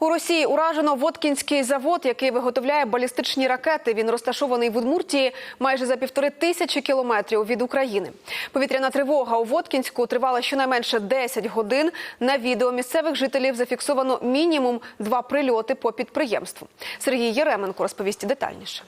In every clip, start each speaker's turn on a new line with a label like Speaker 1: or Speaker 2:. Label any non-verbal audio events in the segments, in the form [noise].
Speaker 1: У Росії уражено Воткінський завод, який виготовляє балістичні ракети. Він розташований в Удмуртії майже за півтори тисячі кілометрів від України. Повітряна тривога у Воткінську тривала щонайменше 10 годин. На відео місцевих жителів зафіксовано мінімум два прильоти по підприємству. Сергій Єременко розповість детальніше.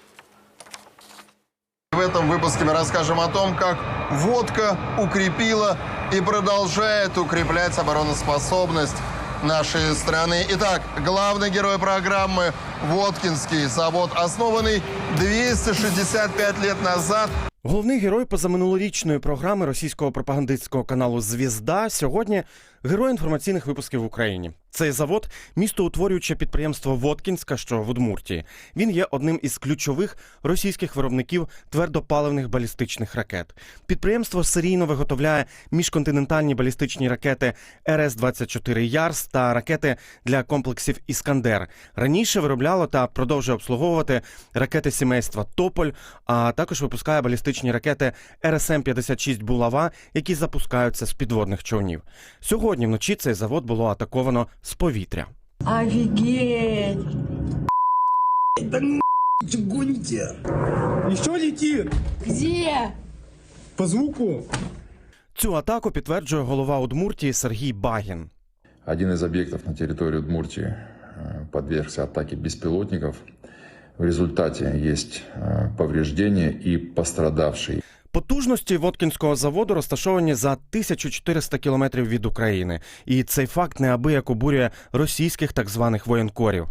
Speaker 2: В этом выпуске мы расскажем о том, как водка укрепила и продолжает укреплять обороноспособность нашей страны. Итак, главный герой программы – Водкинский завод, основанный 265 лет назад
Speaker 3: Головний герой позаминулорічної програми російського пропагандистського каналу Звізда сьогодні герой інформаційних випусків в Україні. Цей завод містоутворююче підприємство Воткінська, що в Удмуртії. Він є одним із ключових російських виробників твердопаливних балістичних ракет. Підприємство серійно виготовляє міжконтинентальні балістичні ракети РС-24 Ярс та ракети для комплексів Іскандер. Раніше виробляло та продовжує обслуговувати ракети сімейства Тополь, а також випускає балістичні ракети РСМ-56 Булава, які запускаються з підводних човнів. Сьогодні вночі цей завод було атаковано з повітря.
Speaker 4: Офигеть!
Speaker 5: Гоните.
Speaker 6: Еще летит
Speaker 4: Где?
Speaker 6: по звуку.
Speaker 3: Цю атаку підтверджує голова Удмуртії Сергій Багін.
Speaker 7: Один из объектов на территории Удмуртии э, подвергся атаке беспилотников. В результате есть э, повреждения и пострадавший.
Speaker 3: Потужності Воткінського заводу розташовані за 1400 кілометрів від України, і цей факт неабияк обурює російських так званих воєнкорів.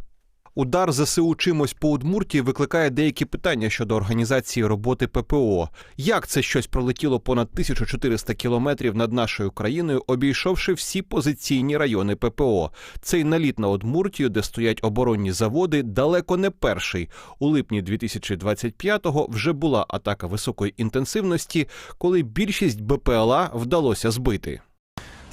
Speaker 8: Удар ЗСУ чимось по Удмуртії викликає деякі питання щодо організації роботи ППО. Як це щось пролетіло понад 1400 кілометрів над нашою країною, обійшовши всі позиційні райони ППО? Цей наліт на Удмуртію, де стоять оборонні заводи, далеко не перший. У липні 2025-го вже була атака високої інтенсивності, коли більшість БПЛА вдалося збити.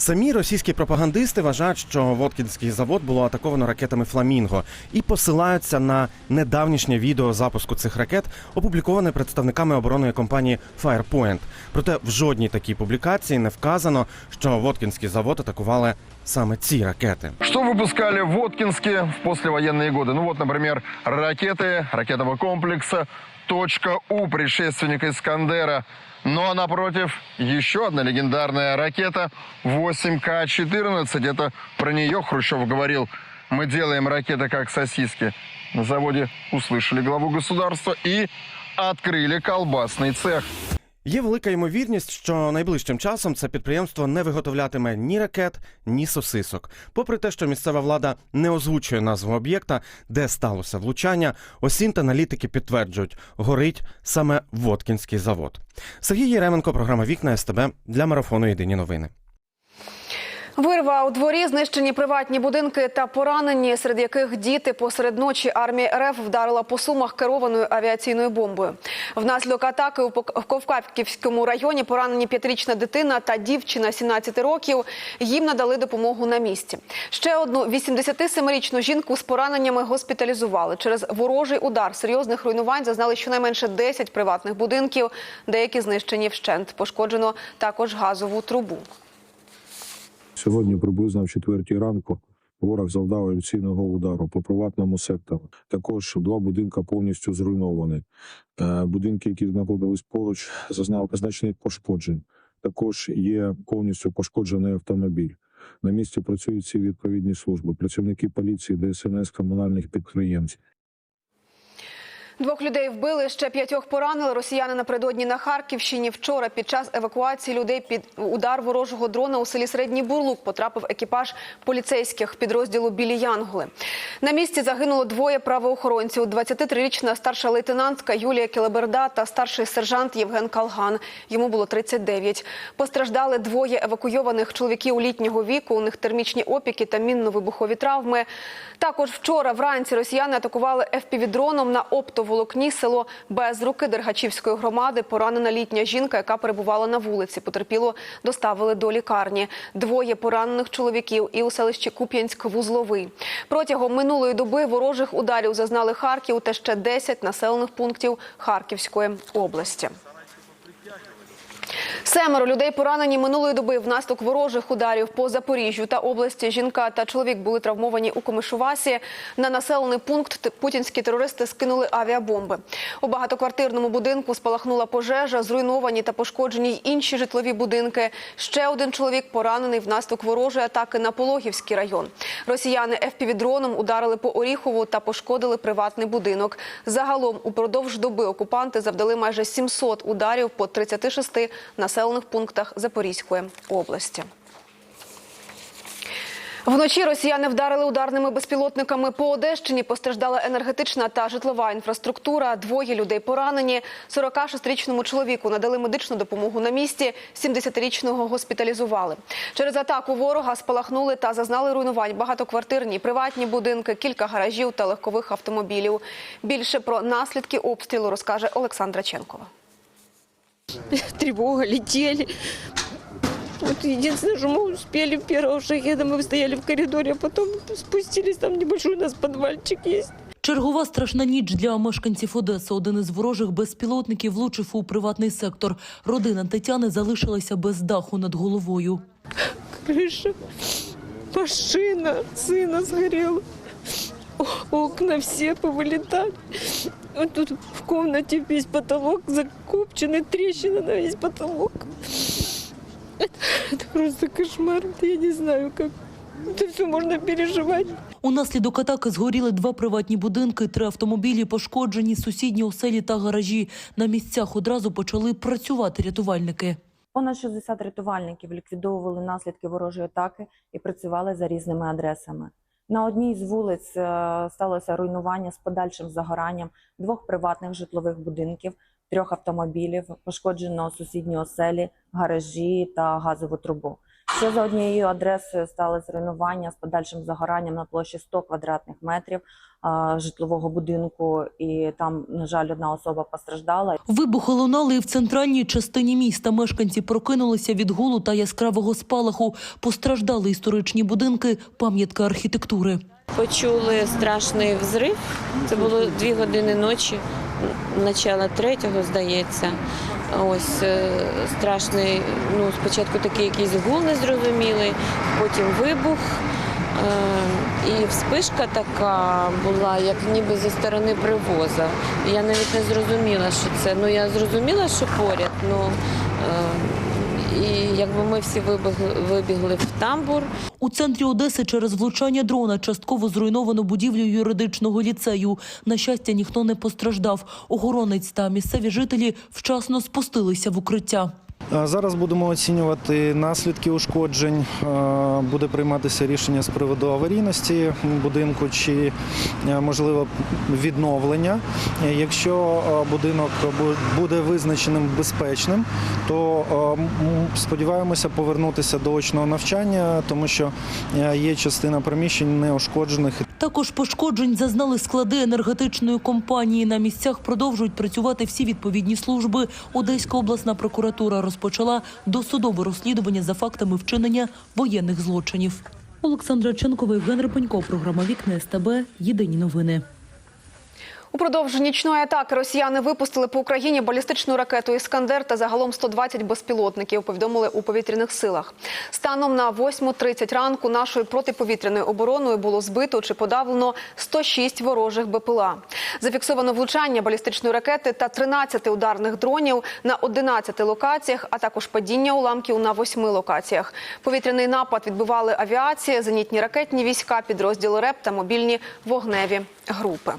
Speaker 3: Самі російські пропагандисти вважають, що Воткінський завод було атаковано ракетами Фламінго і посилаються на недавнішнє відео запуску цих ракет, опубліковане представниками оборонної компанії Firepoint. Проте в жодній такій публікації не вказано, що Воткінський завод атакували саме ці ракети.
Speaker 2: Что выпускали в Воткинске в послевоенные годы? Ну вот, например, ракеты ракетного комплекса «Точка У», предшественник «Искандера». Ну а напротив еще одна легендарная ракета 8К-14. Это про нее Хрущев говорил, мы делаем ракеты как сосиски. На заводе услышали главу государства и открыли колбасный цех.
Speaker 3: Є велика ймовірність, що найближчим часом це підприємство не виготовлятиме ні ракет, ні сосисок. Попри те, що місцева влада не озвучує назву об'єкта, де сталося влучання, осін та аналітики підтверджують, горить саме Водкінський завод. Сергій Єременко, програма Вікна СТБ для марафону Єдині новини.
Speaker 1: Вирва у дворі, знищені приватні будинки та поранені, серед яких діти посеред ночі армія РФ вдарила по сумах керованою авіаційною бомбою. Внаслідок атаки у Ковкапківському районі поранені п'ятирічна дитина та дівчина 17 років. Їм надали допомогу на місці. Ще одну 87-річну жінку з пораненнями госпіталізували. Через ворожий удар серйозних руйнувань зазнали щонайменше 10 приватних будинків. Деякі знищені вщент. Пошкоджено також газову трубу.
Speaker 9: Сьогодні приблизно в четвертій ранку ворог завдав авіаційного удару по приватному сектору. Також два будинки повністю зруйновані. Е, Будинки, які знаходились поруч, зазнали значних пошкоджень. Також є повністю пошкоджений автомобіль. На місці працюють всі відповідні служби, працівники поліції, ДСНС, комунальних підприємців.
Speaker 1: Двох людей вбили, ще п'ятьох поранили. Росіяни напередодні на Харківщині. Вчора під час евакуації людей під удар ворожого дрона у селі Середній Бурлук потрапив екіпаж поліцейських підрозділу Білі Янголи. На місці загинуло двоє правоохоронців: 23-річна старша лейтенантка Юлія Келеберда та старший сержант Євген Калган. Йому було 39. Постраждали двоє евакуйованих чоловіків літнього віку. У них термічні опіки та мінно-вибухові травми. Також вчора вранці росіяни атакували ФПВ-дроном на оптоволокні село Безруки Дергачівської громади. Поранена літня жінка, яка перебувала на вулиці. Потерпіло доставили до лікарні. Двоє поранених чоловіків і у селищі Куп'янськ-Вузловий. Протягом минулої доби ворожих ударів зазнали Харків та ще 10 населених пунктів Харківської області. Семеро людей поранені минулої доби внаслідок ворожих ударів по Запоріжжю та області. Жінка та чоловік були травмовані у Комишувасі. На населений пункт путінські терористи скинули авіабомби. У багатоквартирному будинку спалахнула пожежа, зруйновані та пошкоджені й інші житлові будинки. Ще один чоловік поранений внаслідок ворожої атаки на Пологівський район. Росіяни ФПВ-дроном ударили по Оріхову та пошкодили приватний будинок. Загалом упродовж доби окупанти завдали майже 700 ударів по 36 населених пунктах Запорізької області. Вночі росіяни вдарили ударними безпілотниками по Одещині. Постраждала енергетична та житлова інфраструктура. Двоє людей поранені. 46-річному чоловіку надали медичну допомогу на місці. 70-річного госпіталізували. Через атаку ворога спалахнули та зазнали руйнувань багатоквартирні, приватні будинки, кілька гаражів та легкових автомобілів. Більше про наслідки обстрілу розкаже Олександра Ченкова. [laughs]
Speaker 5: тревога, летели. Вот единственное, что мы успели первого шахеда, мы стояли в коридоре, а потом спустились, там небольшой у нас подвальчик есть.
Speaker 10: Чергова страшна ніч для мешканців Одеси. Один із ворожих безпілотників влучив у приватний сектор. Родина Тетяни залишилася без даху над головою.
Speaker 5: Крыша, машина, сына сгорела. О- Окна все повылетали. Вот тут в комнате весь потолок закопченный, трещина на весь потолок. Это, это просто кошмар. Я не знаю, как это все можно переживать.
Speaker 10: Унаслідок атаки згоріли два приватні будинки, три автомобілі пошкоджені, сусідні оселі та гаражі. На місцях одразу почали працювати рятувальники.
Speaker 11: Понад 60 рятувальників ліквідовували наслідки ворожої атаки і працювали за різними адресами. На одній з вулиць е, сталося руйнування з подальшим загоранням двох приватних житлових будинків, трьох автомобілів, пошкоджено сусідні оселі, гаражі та газову трубу. Ще за однією адресою сталося руйнування з подальшим загоранням на площі 100 квадратних метрів житлового будинку, і там, на жаль, одна особа постраждала.
Speaker 10: Вибухи лунали і в центральній частині міста. Мешканці прокинулися від гулу та яскравого спалаху. Постраждали історичні будинки, пам'ятка архітектури.
Speaker 5: Почули страшний взрив. Це було дві години ночі, начало третього, здається. Ось е, страшний, ну спочатку такий якийсь гул незрозумілий, потім вибух. Е, І вспишка така була, як ніби зі сторони привоза. Я навіть не зрозуміла, що це. Ну я зрозуміла, що поряд. Ну е, і якби ми всі вибігли, вибігли в тамбур.
Speaker 10: У центрі Одеси через влучання дрона частково зруйновано будівлю юридичного ліцею. На щастя, ніхто не постраждав. Охоронець та місцеві жителі вчасно спустилися в укриття.
Speaker 12: Зараз будемо оцінювати наслідки ушкоджень. Буде прийматися рішення з приводу аварійності будинку чи можливо відновлення. Якщо будинок буде визначеним безпечним, то сподіваємося повернутися до очного навчання, тому що є частина приміщень неушкоджених.
Speaker 10: Також пошкоджень зазнали склади енергетичної компанії. На місцях продовжують працювати всі відповідні служби. Одеська обласна прокуратура розпочала досудове розслідування за фактами вчинення воєнних злочинів. Олександра Ченкова, Євген Репенько, програма Вікне СТБ. Єдині новини.
Speaker 1: Упродовж нічної атаки росіяни випустили по Україні балістичну ракету «Іскандер» та загалом 120 безпілотників, повідомили у повітряних силах. Станом на 8.30 ранку нашою протиповітряною обороною було збито чи подавлено 106 ворожих БПЛА. Зафіксовано влучання балістичної ракети та 13 ударних дронів на 11 локаціях, а також падіння уламків на 8 локаціях. Повітряний напад відбивали авіація, зенітні ракетні війська, підрозділи РЕП та мобільні вогневі групи.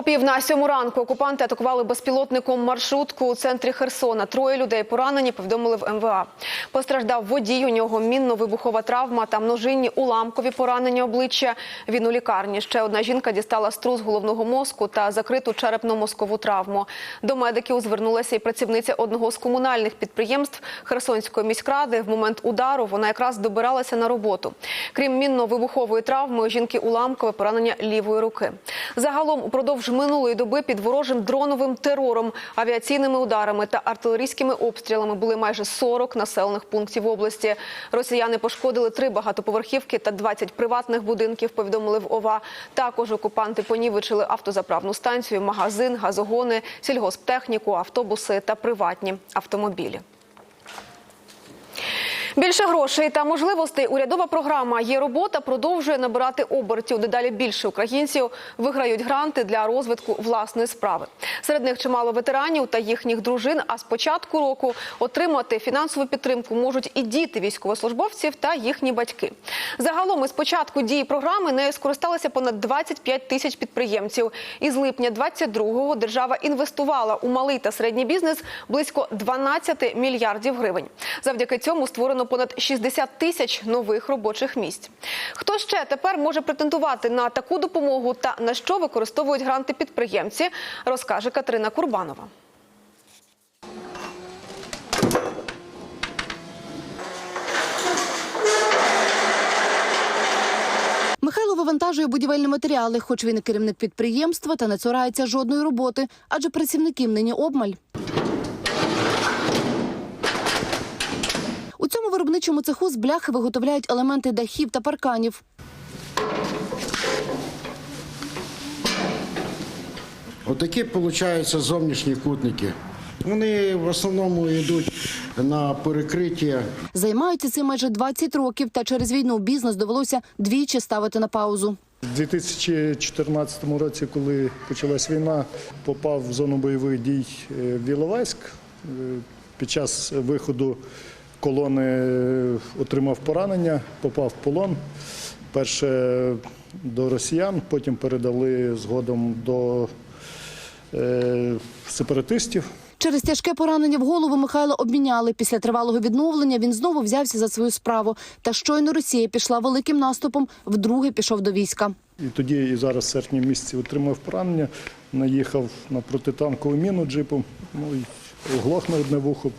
Speaker 1: О пів на сьому ранку окупанти атакували безпілотником маршрутку у центрі Херсона. Троє людей поранені, повідомили в МВА. Постраждав водій, у нього мінно-вибухова травма та множинні уламкові поранення обличчя. Він у лікарні. Ще одна жінка дістала струс головного мозку та закриту черепно-мозкову травму. До медиків звернулася і працівниця одного з комунальних підприємств Херсонської міськради. В момент удару вона якраз добиралася на роботу. Крім мінно-вибухової травми, у жінки уламкове поранення лівої руки. Загалом упродовж минулої доби під ворожим дроновим терором, авіаційними ударами та артилерійськими обстрілами були майже 40 населених пунктів області. Росіяни пошкодили три багатоповерхівки та 20 приватних будинків. Повідомили в ОВА. Також окупанти понівечили автозаправну станцію, магазин, газогони, сільгосптехніку, автобуси та приватні автомобілі. Більше грошей та можливостей урядова програма є робота продовжує набирати обертів. Дедалі більше українців виграють гранти для розвитку власної справи. Серед них чимало ветеранів та їхніх дружин. А з початку року отримати фінансову підтримку можуть і діти військовослужбовців та їхні батьки. Загалом із початку дії програми нею скористалися понад 25 тисяч підприємців. Із липня 22-го держава інвестувала у малий та середній бізнес близько 12 мільярдів гривень. Завдяки цьому створено понад 60 тисяч нових робочих місць. Хто ще тепер може претендувати на таку допомогу та на що використовують гранти підприємці, розкаже Катерина Курбанова.
Speaker 13: Михайло вивантажує будівельні матеріали, хоч він і керівник підприємства, та не цурається жодної роботи, адже працівників нині обмаль. У виробничому цеху з бляхи виготовляють елементи дахів та парканів.
Speaker 14: Отакі, виходить, зовнішні кутники. Вони в основному йдуть на перекриття.
Speaker 13: Займаються цим майже 20 років, та через війну бізнес довелося двічі ставити на паузу.
Speaker 12: У 2014 році, коли почалась війна, попав в зону бойових дій е, в Іловайськ. Е, Під час виходу колони е, отримав поранення, попав в полон. Перше до росіян, потім передали згодом до е, сепаратистів.
Speaker 13: Через тяжке поранення в голову Михайло обміняли. Після тривалого відновлення він знову взявся за свою справу. Та щойно Росія пішла великим наступом, вдруге пішов до війська.
Speaker 12: І тоді, і зараз в серпні місяці отримав поранення, наїхав на протитанкову міну джипом, ну і оглох на одне вухо,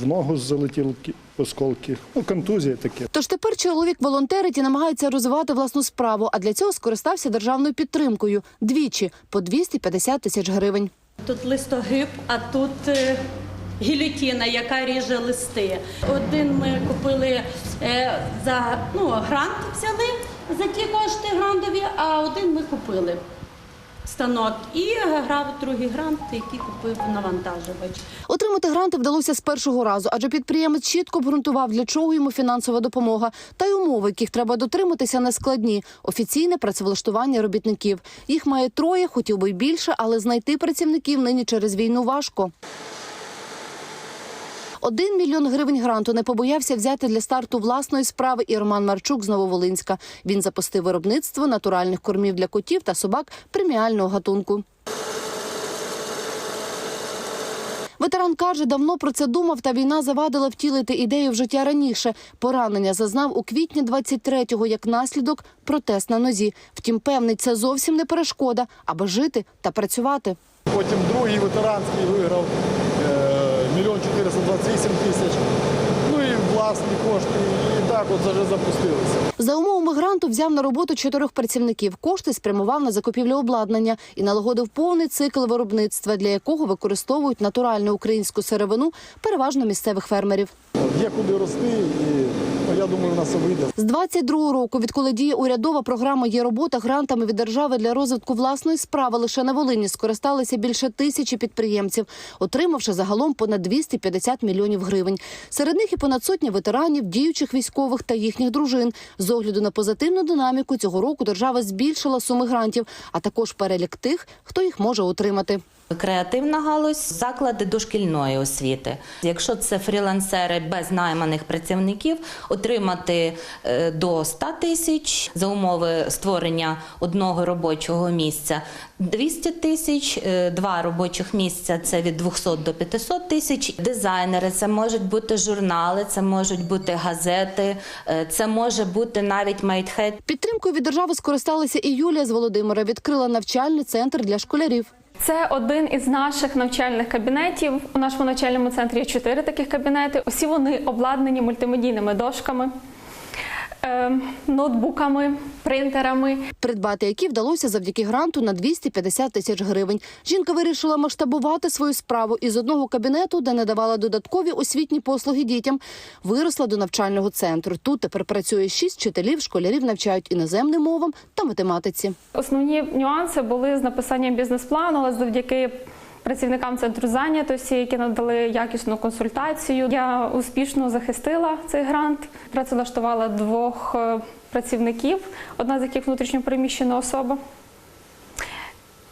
Speaker 12: в ногу залетіли осколки, ну, контузія таке.
Speaker 13: Тож тепер чоловік волонтерить і намагається розвивати власну справу, а для цього скористався державною підтримкою двічі по 250 тисяч гривень.
Speaker 15: Тут листогиб, а тут е, гілютіна, яка ріже листи. Один ми купили е, за ну, грант взяли за ті кошти грантові, а один ми купили станок і грав другий грант, який купив навантажувач.
Speaker 13: Отримати гранти вдалося з першого разу, адже підприємець чітко обґрунтував, для чого йому фінансова допомога, та й умови, яких треба дотриматися, не складні. Офіційне працевлаштування робітників. Їх має троє, хотів би й більше, але знайти працівників нині через війну важко. Один мільйон гривень гранту не побоявся взяти для старту власної справи і Роман Марчук з Нововолинська. Він запустив виробництво натуральних кормів для котів та собак преміального гатунку. Ветеран каже, давно про це думав, та війна завадила втілити ідею в життя раніше. Поранення зазнав у квітні 23-го як наслідок протест на нозі. Втім, певний, це зовсім не перешкода, аби жити та працювати.
Speaker 6: Потім другий ветеранський виграв 428 тисяч. Ну і власні кошти. І так от вже запустилися.
Speaker 13: За умовами гранту взяв на роботу чотирьох працівників. Кошти спрямував на закупівлю обладнання і налагодив повний цикл виробництва, для якого використовують натуральну українську сировину, переважно місцевих фермерів.
Speaker 6: Є куди рости, і я думаю, у нас все вийде.
Speaker 13: З 22-го року, відколи діє урядова програма «Є робота», грантами від держави для розвитку власної справи лише на Волині скористалися більше тисячі підприємців, отримавши загалом понад 250 мільйонів гривень. Серед них і понад сотня ветеранів, діючих військових та їхніх дружин. З огляду на позитивну динаміку цього року держава збільшила суми грантів, а також перелік тих, хто їх може отримати.
Speaker 16: Креативна галузь, заклади дошкільної освіти. Якщо це фрілансери без найманих працівників, отримати е, до 100 тисяч за умови створення одного робочого місця 200 тисяч, е, два робочих місця це від 200 до 500 тисяч. Дизайнери це можуть бути журнали, це можуть бути газети, е, це може бути навіть майтхед.
Speaker 13: Підтримкою від держави скористалася і Юлія з Володимира. Відкрила навчальний центр для школярів.
Speaker 17: Це один із наших навчальних кабінетів. У нашому навчальному центрі є чотири таких кабінети. Усі вони обладнані мультимедійними дошками. Е, ноутбуками, принтерами.
Speaker 13: придбати які вдалося завдяки гранту на 250 тисяч гривень. Жінка вирішила масштабувати свою справу із одного кабінету, де надавала додаткові освітні послуги дітям, виросла до навчального центру. Тут тепер працює шість вчителів, школярів навчають іноземним мовам та математиці.
Speaker 17: Основні нюанси були з написанням бізнес-плану, але завдяки працівникам центру зайнятості, які надали якісну консультацію. Я успішно захистила цей грант, працевлаштувала двох е, працівників, одна з яких внутрішньопереміщена особа.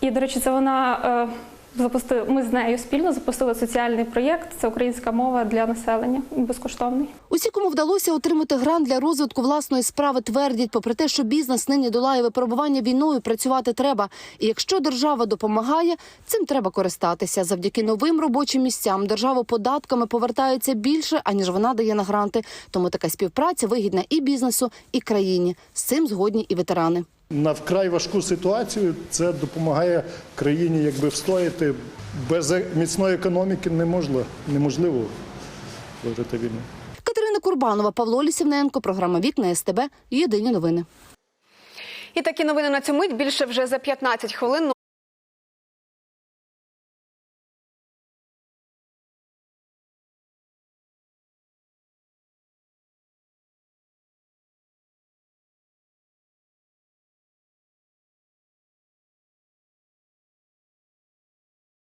Speaker 17: І, до речі, це вона запустила. Ми з нею спільно запустили соціальний проєкт. Це українська мова для населення безкоштовний.
Speaker 13: Усі, кому вдалося отримати грант для розвитку власної справи, твердять, попри те, що бізнес нині долає випробування війною, працювати треба. І якщо держава допомагає, цим треба користатися. Завдяки новим робочим місцям держава податками повертається більше, аніж вона дає на гранти. Тому така співпраця вигідна і бізнесу, і країні. З цим згодні і ветерани.
Speaker 6: На вкрай важку ситуацію це допомагає країні якби встояти. Без е- міцної економіки неможливо, неможливо вижити війну.
Speaker 13: Катерина Курбанова, Павло Лісівненко, програма Вікна СТБ. Єдині новини.
Speaker 1: І такі новини на цю мить більше вже за 15 хвилин.